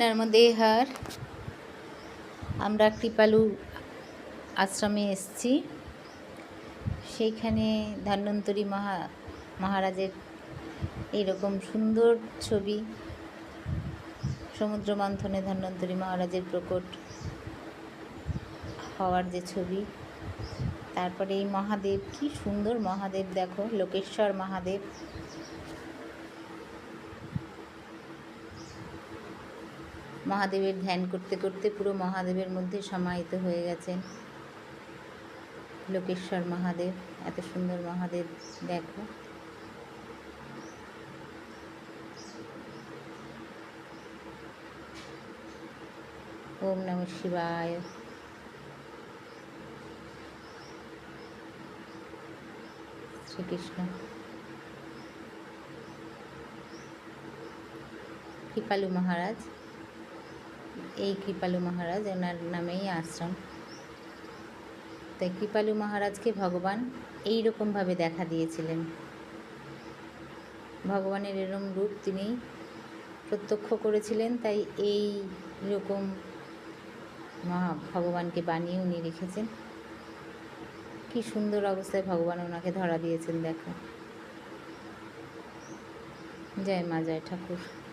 নর্মদেহার আমরা কৃপালু আশ্রমে এসেছি। সেইখানে ধন্বন্তরী মহা, মহারাজের এইরকম সুন্দর ছবি, সমুদ্র মন্থনে ধন্বন্তরী মহারাজের প্রকট হওয়ার যে ছবি, তারপরে এই মহাদেব, কি সুন্দর মহাদেব দেখো, লোকেশ্বর মহাদেব। মহাদেবের ধ্যান করতে করতে পুরো মহাদেবের মধ্যে সমাহিত হয়ে গেছেন। লোকেশ্বর মহাদেব, এত সুন্দর মহাদেব, দেখো। ওম নম শিবায়। শ্রীকৃষ্ণ। কৃপালু মহারাজ। এই কৃপালু মহারাজ, ওনার নামেই আশ্রম। তাই কৃপালু মহারাজকে ভগবান এই রকমভাবে দেখা দিয়েছিলেন। ভগবানের এরম রূপ তিনি প্রত্যক্ষ করেছিলেন, তাই এই রকম মহা ভগবানকে বানিয়ে উনি রেখেছেন। কি সুন্দর অবস্থায় ভগবান ওনাকে ধরা দিয়েছেন, দেখো। জয় মা, জয় ঠাকুর।